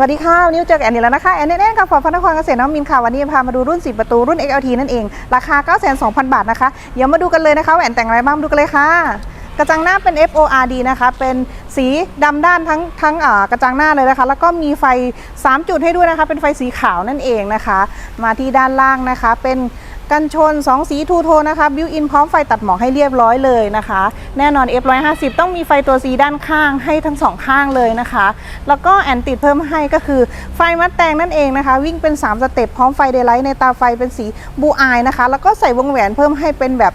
สวัสดีค่ะวันนี้เจอกับแอนนี่แล้วนะคะแอนนี่แอนกับฟอร์ดพระนครเกษตรน้องมินค่ะวันนี้พามาดูรุ่น 10 ประตูรุ่น XLT นั่นเอง ราคา 9,200 บาทนะคะ เดี๋ยวมาดูกันเลยนะคะแอนแต่งอะไรบ้างดูกันเลยค่ะ กระจังหน้าเป็น FORD นะคะ เป็นสีดำด้านทั้งทั้งอ่ากระจังหน้าเลยนะคะ แล้วก็มีไฟ 3 จุดให้ด้วยนะคะ เป็นไฟสีขาวนั่นเองนะคะ มาที่ด้านล่างนะคะเป็น กันชน 2 สีทูโทนะคะบิวอินพร้อมไฟตัดหมอกให้เรียบร้อยเลยนะคะ แน่นอน F150 ต้องมีไฟตัวสีด้านข้างให้ทั้งสองข้างเลยนะคะ แล้วก็แอนติดเพิ่มให้ก็คือไฟมัดแตงนั่นเองนะคะ วิ่งเป็น 3 สเต็ปพร้อมไฟเดย์ไลท์ในตาไฟเป็นสีบูอายนะคะ แล้วก็ใส่วงแหวนเพิ่มให้เป็นแบบ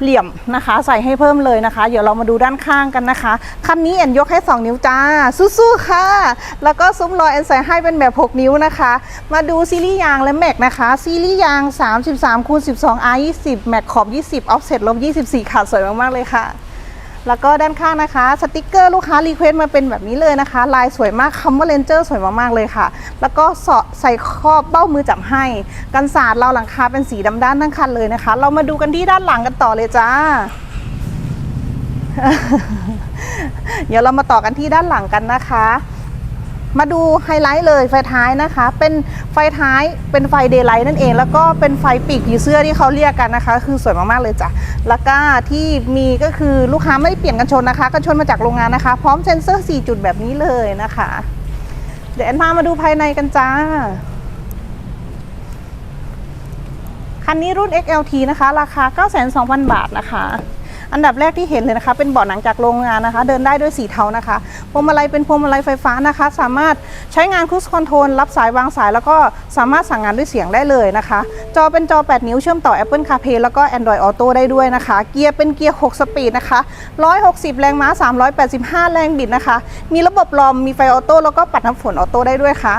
เหลี่ยมนะคะ ใส่ให้เพิ่มเลยนะคะ เดี๋ยวเรามาดูด้านข้างกันนะคะ คันนี้แอนยกให้ 2 นิ้วจ้า สู้ๆค่ะ แล้วก็ซุ้มลอยแอนใส่ให้เป็นแบบ 6 นิ้วนะคะ มาดูซีรีส์ยางและแม็กนะคะ ซีรีส์ยาง 33คูณ12 R 20 แม็กขอบ 20 ออฟเซ็ตลบ24ขาดสวยมากๆเลยค่ะ แล้วก็ด้านข้างนะคะสติกเกอร์ลูกค้ารีเควสต์มาเป็นแบบนี้เลยนะคะ ลายสวยมากคำว่าเลนเจอร์สวยมากๆเลยค่ะ แล้วก็สอดใส่ครอบเบ้ามือจับให้ กันสาดเราหลังคาเป็นสีดำด้านทั้งคันเลยนะคะ เรามาดูกันที่ด้านหลังกันต่อเลยจ้า เดี๋ยวเรามาต่อกันที่ด้านหลังกันนะคะ มาดูไฮไลท์เลยไฟท้ายนะคะ เป็นไฟท้ายเป็นไฟเดย์ไลท์นั่นเอง แล้วก็เป็นไฟปีกผีเสื้อที่เขาเรียกกันนะคะ คือสวยมากๆเลยจ้ะแล้วก็ที่มีก็คือลูกค้าไม่ได้เปลี่ยนกันชนนะคะ กันชนมาจากโรงงานนะคะ พร้อมเซ็นเซอร์ 4 จุดแบบนี้เลยนะคะ เดี๋ยวแอนพามาดูภายในกันจ้าคันนี้รุ่น XLT นะคะ ราคา 92,000 บาทนะคะ อันดับแรกที่เห็นเลยนะคะ เป็นเบาะหนังจากโรงงานนะคะ เดินได้ด้วยสีเทานะคะพวงมาลัยเป็นพวงมาลัยไฟฟ้านะคะ สามารถใช้งานค u สคอนโทรลรับสายวางสาย แล้วก็สามารถสั่งงานด้วยเสียงได้เลยนะคะ จอเป็นจอ 8 นิ้วเชื่อมต่อ Apple CarPlay แล้วก็ Android Auto ได้ด้วยนะคะ เกียร์เป็นเกียร์ 6 สปีดนะคะ 160 แรงม้า 385 แรงบิดนะคะ มีระบบลอมมีไฟออโต้แล้วก็ปัดน้ำฝนออโต้ได้ด้วยค่ะ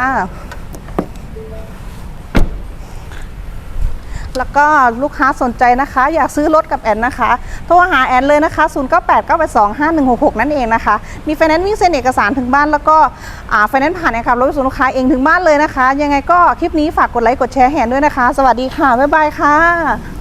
แล้วก็ลูกค้าสนใจนะคะ อยากซื้อรถกับแอนนะคะ โทรหาแอนเลยนะคะ 0 9 8 9 8 2 5 1 6 6 นั่นเองนะคะ มีไฟแนนซ์วิ่งเซ็นเอกสารถึงบ้านแล้วก็ไฟแนนซ์ผ่านนะครับรถส่งลูกค้าเองถึงบ้านเลยนะคะ ยังไงก็คลิปนี้ฝากกดไลค์กดแชร์แหนด้วยนะคะ สวัสดีค่ะ บ๊ายบายค่ะ